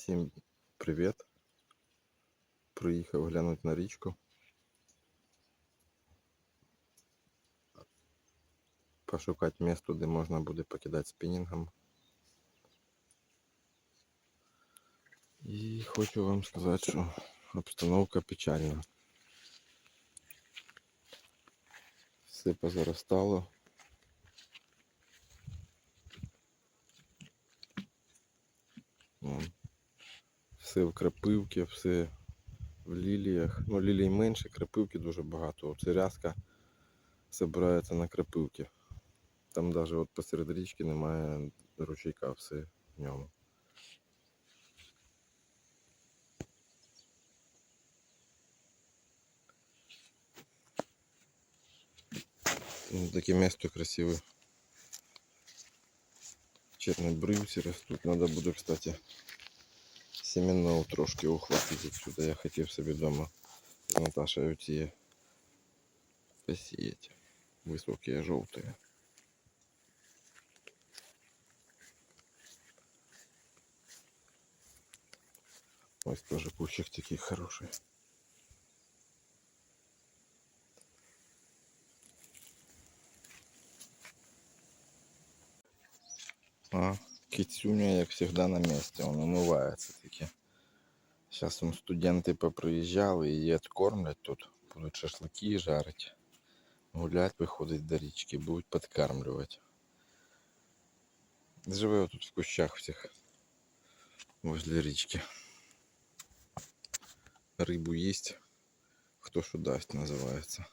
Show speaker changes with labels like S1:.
S1: Всім привіт. Приїхав глянути на річку. Пошукати місто, де можна буде покидати спінінгом. І хочу вам сказати, що обстановка печальна. Все позаростало. Вон. Все в крапивці, все в ліліях. Ну, лілій менше, крапивки дуже багато. Оце рязка збирається на крапивки. Там навіть от посеред річки немає ручейка, все в ньому. Ну, Таке місто красиве. Чернобривці ростуть. Надо буде, кстати, семенного трошки ухватити отсюда. Я хотів собі вдома з Наташею ці посіяти. Високі, жовті. Ось тоже кущик такий хороший. А, кицюня, як завжди, на місці, він умивається таки. Зараз студенти поприїжджали, її откормлять тут. Будуть шашлики жарити. Гулять, виходить до річки, будуть підкармлювати. Живе тут в кущах всіх возле річки. Рибу їсть. Хто що дасть, називається.